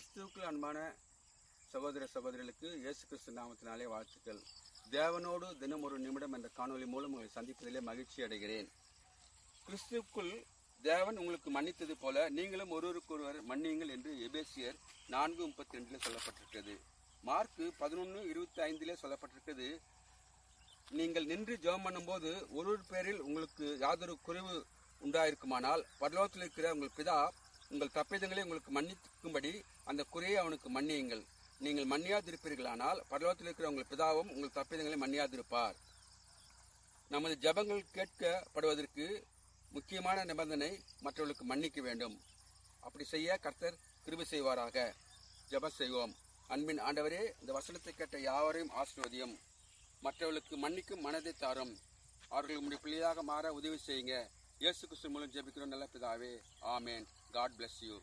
கிறிஸ்துவுக்குள் அன்பான சகோதர சகோதரிகளுக்கு இயேசு கிறிஸ்து நாமத்தினாலே வாழ்த்துக்கள். தேவனோடு தினம் ஒரு நிமிடம் என்ற காணொளி மூலம் உங்களை சந்திப்பதிலே மகிழ்ச்சி அடைகிறேன். கிறிஸ்துவுக்குள் தேவன் உங்களுக்கு மன்னித்தது போல நீங்களும் ஒருவருக்கொருவர் மன்னியுங்கள் என்று எபேசியர் நான்கு முப்பத்தி ரெண்டில் சொல்லப்பட்டிருக்கிறது. மார்க்கு பதினொன்று இருபத்தி ஐந்திலே சொல்லப்பட்டிருக்கிறது நீங்கள் நின்று ஜெபம் பண்ணும்போது ஒரு பேரில் உங்களுக்கு யாதொரு குறைவு உண்டாயிருக்குமானால் பரலோகத்தில் இருக்கிற உங்கள் பிதா உங்கள் தப்பிதங்களை உங்களுக்கு மன்னிக்கும்படி அந்த குறையை அவனுக்கு மன்னியுங்கள். நீங்கள் மன்னியாதிருப்பீர்களானால் பரலோகத்தில் இருக்கிற உங்கள் பிதாவும் உங்கள் தப்பிதங்களை மன்னியாதிருப்பார். நமது ஜெபங்கள் கேட்கப்படுவதற்கு முக்கியமான நிபந்தனை மற்றவர்களுக்கு மன்னிக்க வேண்டும். அப்படி செய்ய கர்த்தர் கிருபி செய்வாராக. ஜெபம் செய்வோம். அன்பின் ஆண்டவரே இந்த வசனத்தை கேட்ட யாவரையும் ஆசிர்வதியும். மற்றவர்களுக்கு மன்னிக்கும் மனதை தாரும். அவர்கள் உடைய பிள்ளையாக மாற உதவி செய்யுங்க. இயேசு கிறிஸ்து மூலம் ஜெபிக்கிறோம் நல்ல பிதாவே. ஆமேன். God bless you